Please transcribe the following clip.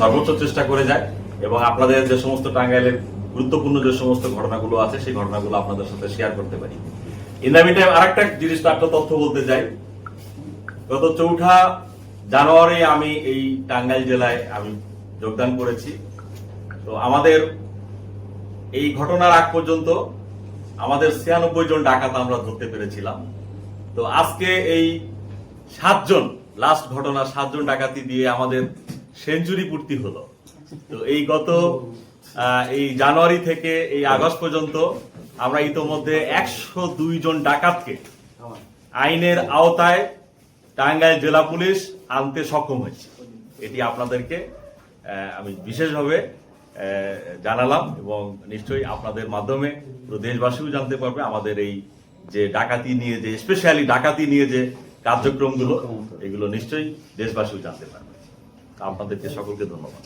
সর্বোচ্চ চেষ্টা করে যায় এবং আপনাদের যে সমস্ত টাঙ্গাইলের গুরুত্বপূর্ণ যে সমস্ত ঘটনাগুলো আছে, সেই ঘটনাগুলো আপনাদের সাথে শেয়ার করতে পারি। ইন দ্য মিটাইম আরেকটা জিনিস একটা তথ্য বলতে চাই। গত চৌঠা জানুয়ারি আমি এই টাঙ্গাইল জেলায় আমি যোগদান করেছি। তো আমাদের এই ঘটনার আগ পর্যন্ত আমাদের ছিয়ানব্বই জন ডাকাত আমরা ধরতে পেরেছিলাম। তো আজকে এই সাতজন লাস্ট ঘটনা, সাতজন ডাকাতি দিয়ে আমাদের সেঞ্চুরি পূর্তি হলো। তো এই গত এই জানুয়ারি থেকে এই আগস্ট পর্যন্ত আমরা ইতোমধ্যে একশো দুই জন ডাকাতকে আইনের আওতায় টাঙ্গাইল জেলা পুলিশ আনতে সক্ষম হয়েছে। এটি আপনাদেরকে আমি বিশেষভাবে জানালাম এবং নিশ্চয়ই আপনাদের মাধ্যমে পুরো দেশবাসীও জানতে পারবে আমাদের এই যে ডাকাতি নিয়ে যে, স্পেশালি ডাকাতি নিয়ে যে কার্যক্রমগুলো, এগুলো নিশ্চয়ই দেশবাসীও জানতে পারবে। আপনাদেরকে সকলকে ধন্যবাদ।